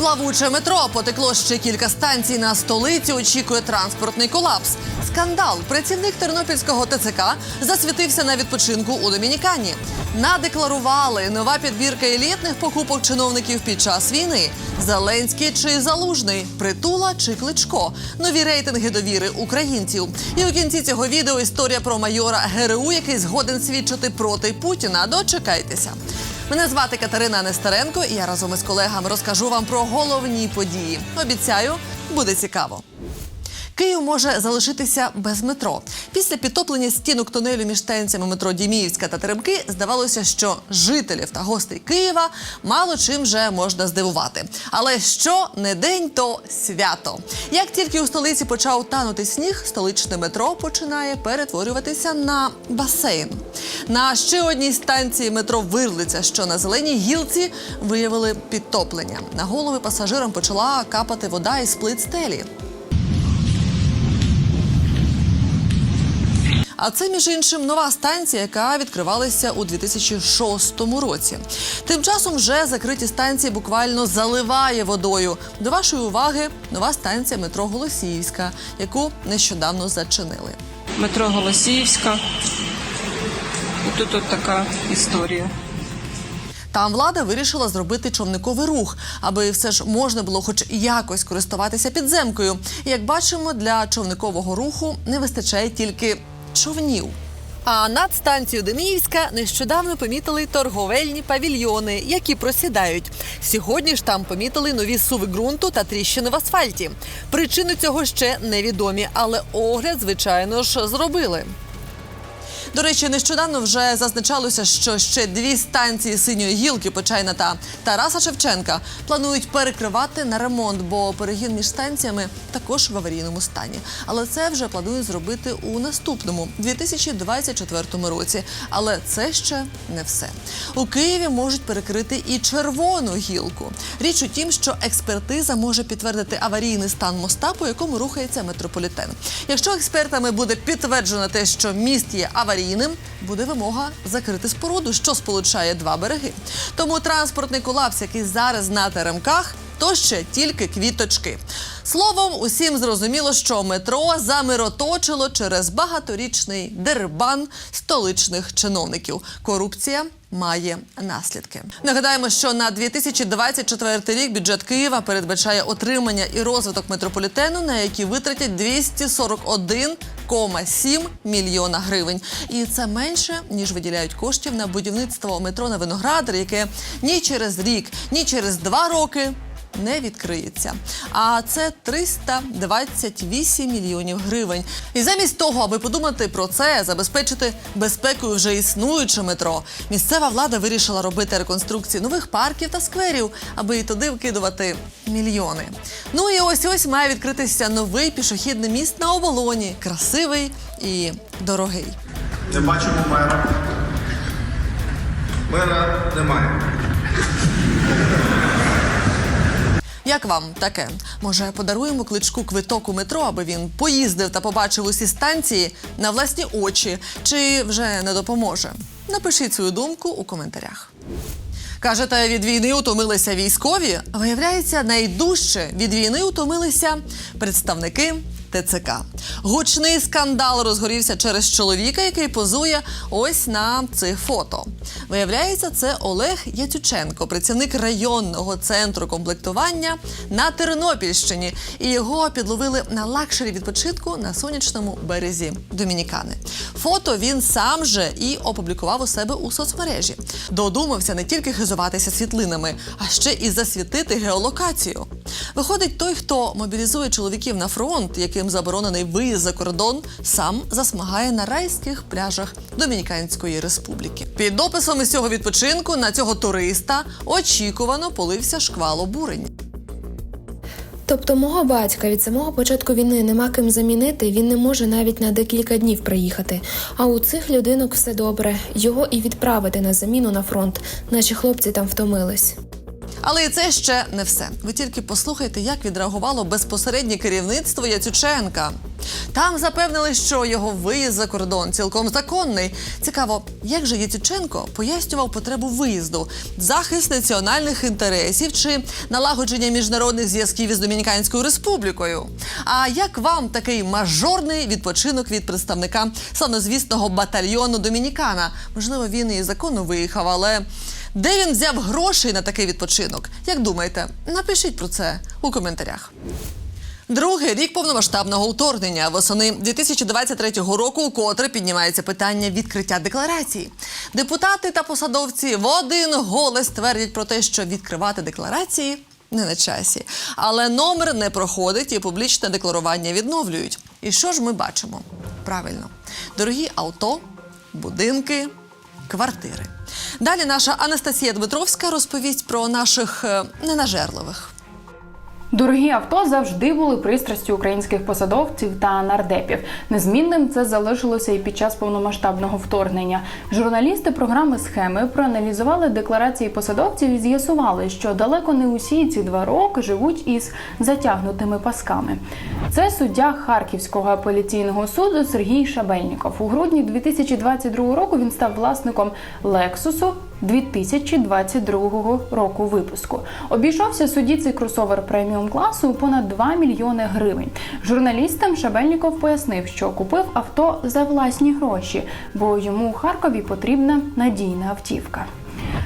Плавуче метро потекло ще кілька станцій на столиці. Очікує транспортний колапс. Скандал. Працівник тернопільського ТЦК засвітився на відпочинку у Домінікані. Надекларували нова підбірка елітних покупок чиновників під час війни. Зеленський чи Залужний, Притула чи Кличко. Нові рейтинги довіри українців. І у кінці цього відео історія про майора ГРУ, який згоден свідчити проти Путіна. Дочекайтеся. Мене звати Катерина Нестеренко, і я разом із колегами розкажу вам про головні події. Обіцяю, буде цікаво. Київ може залишитися без метро. Після підтоплення стінок тунелю між станціями метро Діміївська та Теремки здавалося, що жителів та гостей Києва мало чим вже можна здивувати. Але що не день, то свято. Як тільки у столиці почав танути сніг, столичне метро починає перетворюватися на басейн. На ще одній станції метро Вирлиця, що на зеленій гілці виявили підтоплення. На голови пасажирам почала капати вода із плит стелі. А це, між іншим, нова станція, яка відкривалася у 2006 році. Тим часом вже закриті станції буквально заливає водою. До вашої уваги нова станція метро Голосіївська, яку нещодавно зачинили. метро Голосіївська. І тут от така історія. Там влада вирішила зробити човниковий рух, аби все ж можна було хоч якось користуватися підземкою. І, як бачимо, для човникового руху не вистачає тільки човнів. А над станцією Деміївська нещодавно помітили торговельні павільйони, які просідають. Сьогодні ж там помітили нові суви ґрунту та тріщини в асфальті. Причини цього ще невідомі, але огляд, звичайно ж, зробили. До речі, нещодавно вже зазначалося, що ще дві станції синьої гілки Почайна та Тараса Шевченка планують перекривати на ремонт, бо перегін між станціями також в аварійному стані. Але це вже планують зробити у наступному 2024 році. Але це ще не все. У Києві можуть перекрити і червону гілку. Річ у тім, що експертиза може підтвердити аварійний стан моста, по якому рухається метрополітен. Якщо експертами буде підтверджено те, що міст є аварійним, буде вимога закрити споруду, що сполучає два береги. Тому транспортний колапс, який зараз на теремках, то ще тільки квіточки. Словом, усім зрозуміло, що метро замироточило через багаторічний дербан столичних чиновників. Корупція має наслідки. Нагадаємо, що на 2024 рік бюджет Києва передбачає отримання і розвиток метрополітену, на які витратять 241,7 мільйона гривень. І це менше ніж виділяють коштів на будівництво метро на Виноградар, яке ні через рік, ні через два роки не відкриється. А це 328 мільйонів гривень. І замість того, аби подумати про це, забезпечити безпекою вже існуюче метро, місцева влада вирішила робити реконструкції нових парків та скверів, аби і туди вкидувати мільйони. Ну і ось ось має відкритися новий пішохідний міст на оболоні, красивий і дорогий. Не бачимо мера. Мера немає. Як вам таке? Може, подаруємо кличку квиток у метро, аби він поїздив та побачив усі станції на власні очі, чи вже не допоможе? Напишіть свою думку у коментарях. Кажете, від війни утомилися військові? Виявляється, найдужче від війни утомилися представники ТЦК. Гучний скандал розгорівся через чоловіка, який позує ось на цих фото. Виявляється, це Олег Яцюченко, працівник районного центру комплектування на Тернопільщині. І його підловили на лакшері відпочинку на сонячному березі Домінікани. Фото він сам же і опублікував у себе у соцмережі. Додумався не тільки хизуватися світлинами, а ще і засвітити геолокацію. Виходить, той, хто мобілізує чоловіків на фронт, яким заборонений виїзд за кордон, сам засмагає на райських пляжах Домініканської республіки. Під описом із цього відпочинку на цього туриста очікувано полився шквал обурення. Тобто мого батька від самого початку війни нема ким замінити, він не може навіть на декілька днів приїхати. А у цих людинок все добре. Його і відправити на заміну на фронт. Наші хлопці там втомились. Але і це ще не все. Ви тільки послухайте, як відреагувало безпосереднє керівництво Яцюченка. Там запевнили, що його виїзд за кордон цілком законний. Цікаво, як же Яцюченко пояснював потребу виїзду, захист національних інтересів чи налагодження міжнародних зв'язків із Домініканською республікою. А як вам такий мажорний відпочинок від представника славнозвісного батальйону Домінікана? Можливо, він і законно виїхав, але де він взяв грошей на такий відпочинок? Як думаєте? Напишіть про це у коментарях. Другий рік повномасштабного вторгнення восени 2023 року вкотре піднімається питання відкриття декларацій. Депутати та посадовці в один голос твердять про те, що відкривати декларації не на часі, але номер не проходить і публічне декларування відновлюють. І що ж ми бачимо? Правильно, дорогі авто, будинки, квартири. Далі наша Анастасія Дмитровська розповість про наших е, ненажерливих. Дорогі авто завжди були пристрастю українських посадовців та нардепів. Незмінним це залишилося і під час повномасштабного вторгнення. Журналісти програми схеми проаналізували декларації посадовців і з'ясували, що далеко не усі ці два роки живуть із затягнутими пасками. Це суддя Харківського апеляційного суду Сергій Шабельніков. У грудні 2022 року він став власником Лексусу. 2022 року випуску обійшовся судді цей кросовер преміум класу понад 2 мільйони гривень. Журналістам Шабельніков пояснив, що купив авто за власні гроші, бо йому у Харкові потрібна надійна автівка.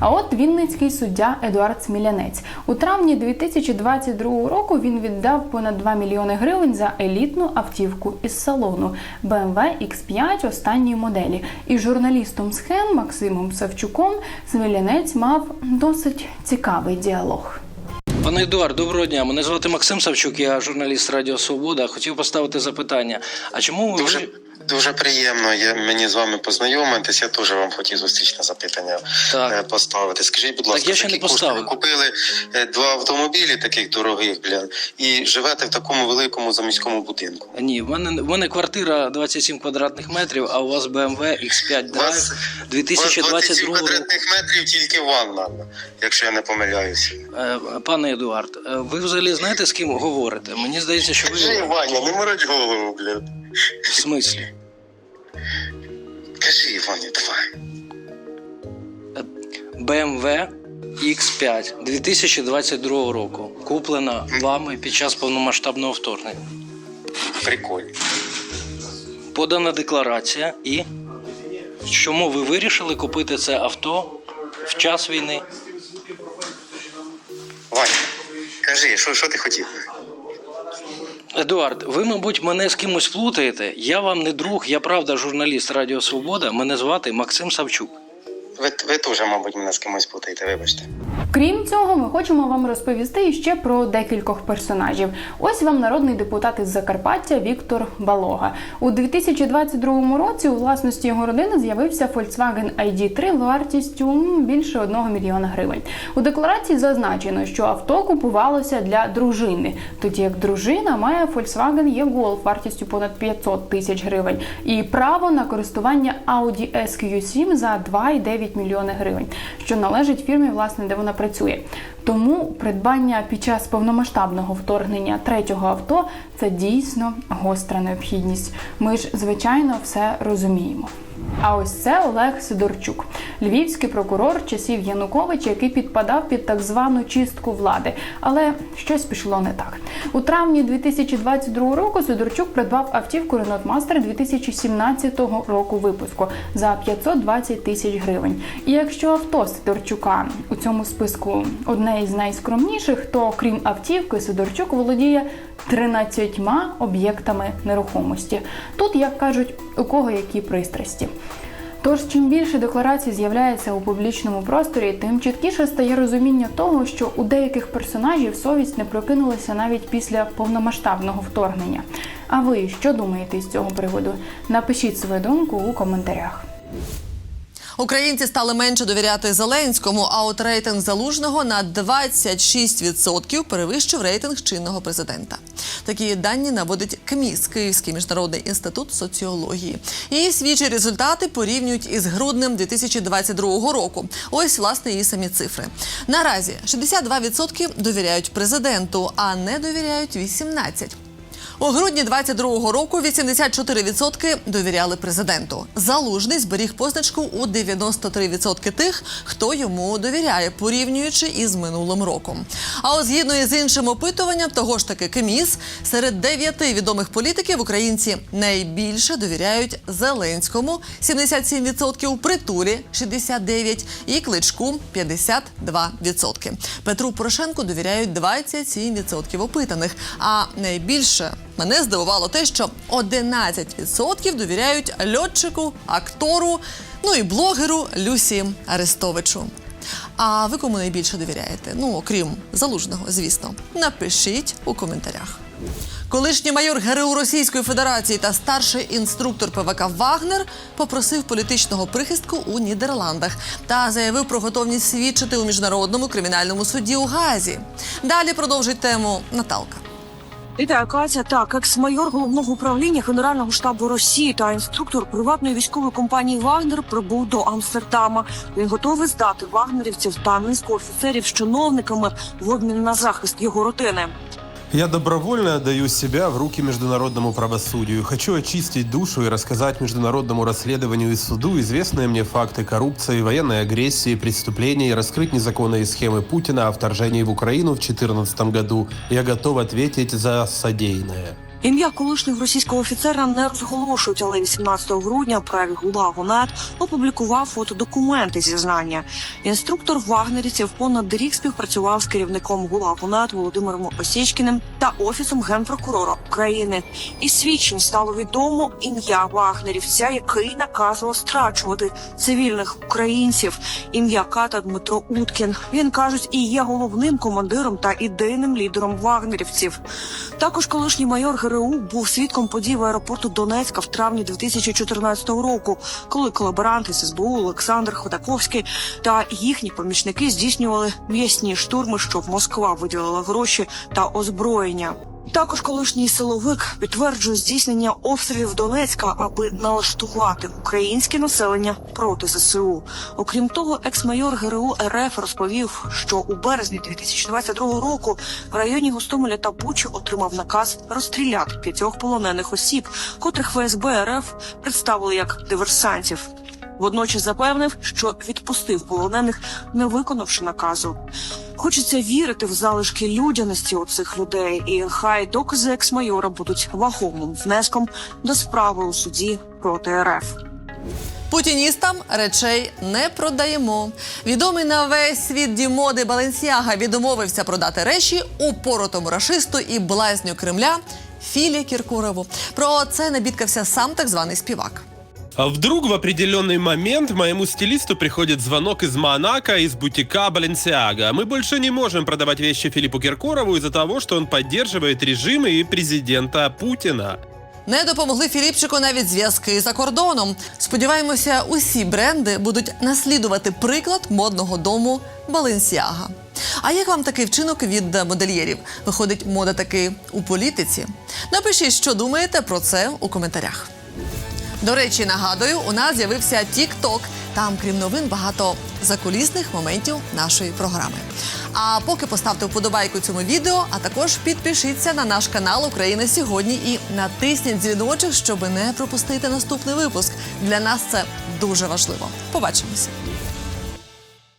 А от вінницький суддя Едуард Смілянець у травні 2022 року він віддав понад 2 мільйони гривень за елітну автівку із салону BMW X5 останньої моделі. І журналістом схем Максимом Савчуком Смілянець мав досить цікавий діалог. Пане Едуард, доброго дня. Мене звати Максим Савчук, я журналіст Радіо Свобода. Хотів поставити запитання. А чому ви Дуже, приємно я, мені з вами познайомитись. Я теж вам хотів зустрічне запитання Так. е, поставити. Скажіть, будь Так ласка, я ще не кошти ви купили е, два автомобілі таких дорогих, блін, і живете в такому великому заміському будинку? ні? В мене в мене квартира 27 квадратних метрів, а у вас BMW X5 У вас- Drive У вас 2022 27 квадратних метрів тільки ванна, якщо я не помиляюся. Е, Пане Едуард, е, ви взагалі знаєте з ким говорите? Мені здається, що ви Ваня, не морочь голову, блін. В смислі. Кажи, Ваня, давай. BMW X5 2022 року. Куплена вами під час повномасштабного вторгнення. Прикольно. Подана декларація і чому ви вирішили купити це авто в час війни? Ваня, кажи, що, що ти хотів? Едуард, ви, мабуть, мене з кимось плутаєте. Я вам не друг, я правда журналіст Радіо Свобода. Мене звати Максим Савчук. Ви, ви теж, мабуть, мене з кимось плутаєте, вибачте. Крім цього, ми хочемо вам розповісти ще про декількох персонажів. Ось вам народний депутат із Закарпаття Віктор Балога. У 2022 році у власності його родини з'явився Volkswagen ID3 вартістю більше 1 мільйона гривень. У декларації зазначено, що авто купувалося для дружини, тоді як дружина має Volkswagen e-Golf вартістю понад 500 тисяч гривень і право на користування Audi SQ7 за 2,9 мільйони гривень, що належить фірмі, власне, де вона працює. Тому придбання під час повномасштабного вторгнення третього авто це дійсно гостра необхідність. Ми ж звичайно все розуміємо. А ось це Олег Сидорчук, львівський прокурор часів Януковича, який підпадав під так звану чистку влади. Але щось пішло не так. У травні 2022 року Сидорчук придбав автівку Renault Master 2017 року випуску за 520 тисяч гривень. І якщо авто Сидорчука у цьому списку одне із найскромніших, то крім автівки, Сидорчук володіє 13 об'єктами нерухомості. Тут, як кажуть, у кого які пристрасті. Тож, чим більше декларацій з'являється у публічному просторі, тим чіткіше стає розуміння того, що у деяких персонажів совість не прокинулася навіть після повномасштабного вторгнення. А ви що думаєте з цього приводу? Напишіть свою думку у коментарях. Українці стали менше довіряти Зеленському, а от рейтинг залужного на 26% перевищив рейтинг чинного президента. Такі дані наводить КМІС Київський міжнародний інститут соціології. Її свіжі результати порівнюють із груднем 2022 року. Ось власне її самі цифри. Наразі 62% довіряють президенту, а не довіряють 18%. У грудні 22-го року 84% довіряли президенту. Залужний зберіг позначку у 93% тих, хто йому довіряє, порівнюючи із минулим роком. А от згідно із іншим опитуванням, того ж таки КМІС, серед дев'яти відомих політиків українці найбільше довіряють Зеленському 77%, Притулі 69% і Кличку 52%. Петру Порошенку довіряють 27% опитаних. А найбільше мене здивувало те, що 11% довіряють льотчику, актору, ну і блогеру Люсі Арестовичу. А ви кому найбільше довіряєте? Ну, окрім залужного, звісно. Напишіть у коментарях. Колишній майор ГРУ Російської Федерації та старший інструктор ПВК Вагнер попросив політичного прихистку у Нідерландах та заявив про готовність свідчити у міжнародному кримінальному суді у Газі. Далі продовжить тему Наталка. Вітаю, Катя. Так, екс-майор головного управління Генерального штабу Росії та інструктор приватної військової компанії Вагнер прибув до Амстердама. Він готовий здати вагнерівців та низку офіцерів з чиновниками в обмін на захист його родини. Я добровольно отдаю себя в руки международному правосудию. Хочу очистить душу и рассказать международному расследованию и суду известные мне факты коррупции, военной агрессии, преступлений, раскрыть незаконные схемы Путина о вторжении в Украину в 2014 году. Я готов ответить за содеянное. Ім'я колишнього російського офіцера не розголошують, але 18 грудня праві гула ГУНАТ опублікував фотодокументи зізнання. Інструктор вагнерівців понад рік співпрацював з керівником ГУЛА ГУНАТ Володимиром Осєчкіним та офісом генпрокурора України. Із свідчень стало відомо ім'я вагнерівця, який наказував страчувати цивільних українців. Ім'я ката Дмитро Уткін. Він кажуть, і є головним командиром та ідейним лідером вагнерівців. Також колишній майор ГРУ був свідком подій в аеропорту Донецька в травні 2014 року, коли колаборанти СБУ Олександр Ходаковський та їхні помічники здійснювали м'ясні штурми, щоб Москва виділила гроші та озброєння. Також колишній силовик підтверджує здійснення обстрілів Донецька, аби налаштувати українське населення проти ЗСУ. Окрім того, екс-майор ГРУ РФ розповів, що у березні 2022 року в районі Гостомеля та Бучі отримав наказ розстріляти п'ятьох полонених осіб, котрих ФСБ РФ представили як диверсантів. Водночас запевнив, що відпустив полонених, не виконавши наказу. Хочеться вірити в залишки людяності у цих людей, і хай докази екс-майора будуть вагомим внеском до справи у суді проти РФ. Путіністам речей не продаємо. Відомий на весь світ дімоди Баленсіага відмовився продати речі упоротому рашисту і блазню Кремля Філі Кіркорову. Про це не бідкався сам так званий співак. Вдруг в определенный момент моему стилисту приходит звонок из Монако, из бутика Баленсиага. Мы больше не можем продавать вещи Филиппу Киркорову из-за того, что он поддерживает режим и президента Путина. Не допомогли Філіпчику навіть зв'язки за кордоном. Сподіваємося, усі бренди будуть наслідувати приклад модного дому Баленсіага. А як вам такий вчинок від модельєрів? Виходить, мода таки у політиці? Напишіть, що думаєте про це у коментарях. До речі, нагадую, у нас з'явився TikTok. Там, крім новин, багато закулісних моментів нашої програми. А поки поставте вподобайку цьому відео, а також підпишіться на наш канал Україна сьогодні і натисніть дзвіночок, щоб не пропустити наступний випуск. Для нас це дуже важливо. Побачимося.